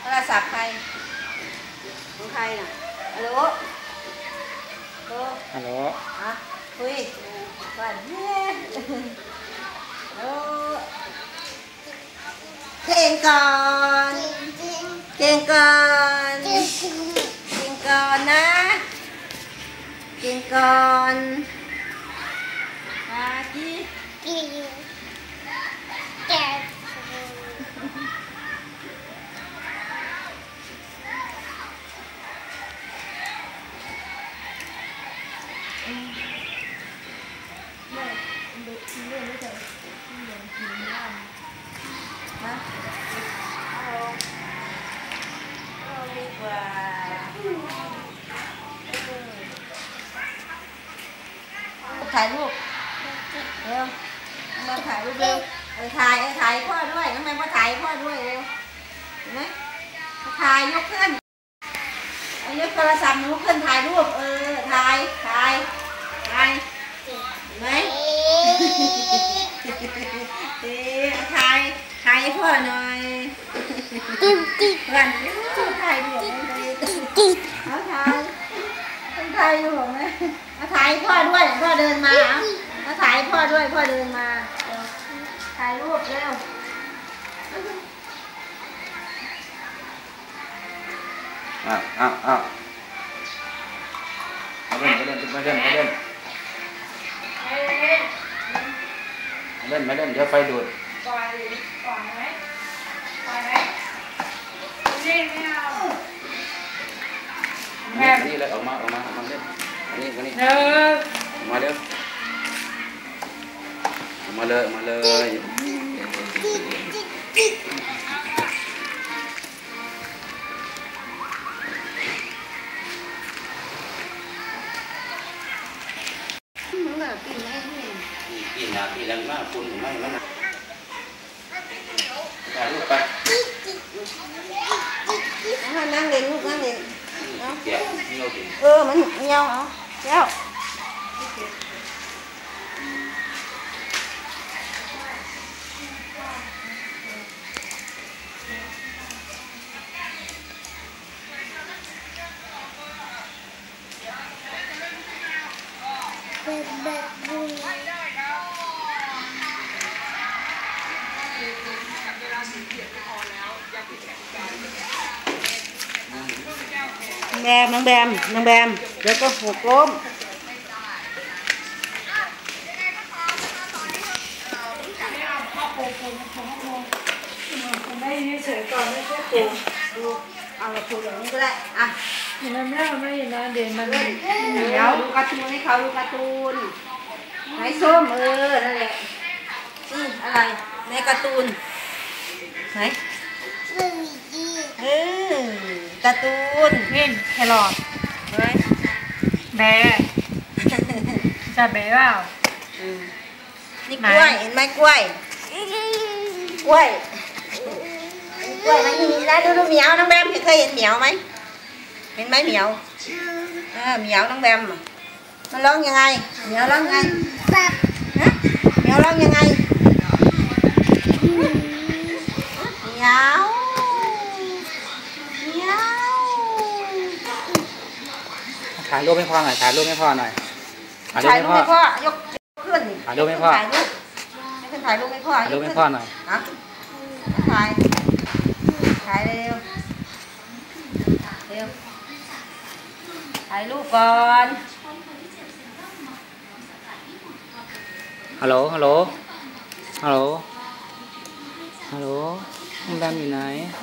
โทรศัพท์ใคร ของใครน่ะฮัลโหลฮัลโหลฮัลโหลอะคุยก่อนเย้ฮัลโหลเพลงก่อนเพลงก่อนเพลงก่อนนะเพลงก่อนมาจีนะเอาเอาดีกว่า ถ่ายรูปเร็วมาถ่ายรูปเร็วเออถ่ายเออถ่ายพ่อด้วยน้องแมงมาถ่ายพ่อด้วยเร็วเห็นไหมถ่ายยกขึ้นเอายกโทรศัพท์หนูขึ้นถ่ายรูปเออถ่ายถ่าย ถ่ายเห็นไหมเอ๊ะถ่ายถ่ายให้พ่อหน่อยกันถ่ายดูหน่อยเอาถ่ายต้องถ่ายดูหน่อยเอาถ่ายให้พ่อด้วยพ่อเดินมาเอาเอาถ่ายให้พ่อด้วยพ่อเดินมาเร็วถ่ายรูปเร็วอ้าวอ้าวอ้าวมาเล่นมาเล่นมาเล่นมาเล่นมา เล่นมาเล่นเดี๋ยวไฟดูดปล่อยปล่อยไหมปล่อยไหมนี่ไม่เอาแม่นี่เลยออกมาออกมาออกมาเล่นอันนี้อันนี้เออออกมาเร็วออกมาเลยออกมาเลย ปีนาปีแรงมากคุณไม่ไม่นะถ่ายรูปไปนั่งเล่นลูกนั่งเล่นแกะเงี้ยเออมันเงี้ยวเอาแล้ว แบมนางแบมนางแบมเดี๋ยวก็หกล้มไม่เฉยก่อนไม่ใช่ปูดูเอาละถูกอย่างนี้ก็ได้อะเห็นไหมแม่ไม่เห็นนะเด่นมันเดี๋เหนียยววดูการ์ตูนให้เขาดูการ์ตูนไหนส้มเออนั่นแหละนี่อะไรในการ์ตูน ไหนเออการ์ตูนนี่แครอทเห็นไหมแบร์จะแบร์เปล่าอืมนี่กล้วยเห็นไหมกล้วยกล้วยกล้วยมันมีแล้วดูดูเหมียวน้องแบมเคยเห็นเหมียวไหมเห็นไหมเหมียวเออเหมียวน้องแบมอะมันร้องยังไงเหมียวร้องยังไงฮะเหมียวร้องยังไง ถ่ายรูปให้พ่อหน่อยถ่ายรูปให้พ่อหน่อยถ่ายรูปถ่ายให้รูปพ่อให้พ่อยกขึ้นถ่ายรูปให้พ่อถ่ายรูปให้ขึ้นถ่ายรูปให้พ่อถ่ายรูปให้พ่อหน่อยฮะถ่ายถ่ายเร็วเร็วถ่ายรูปก่อนฮัลโหลฮัลโหลฮัลโหลฮัลโหลน้องแบมอยู่ไหนฮ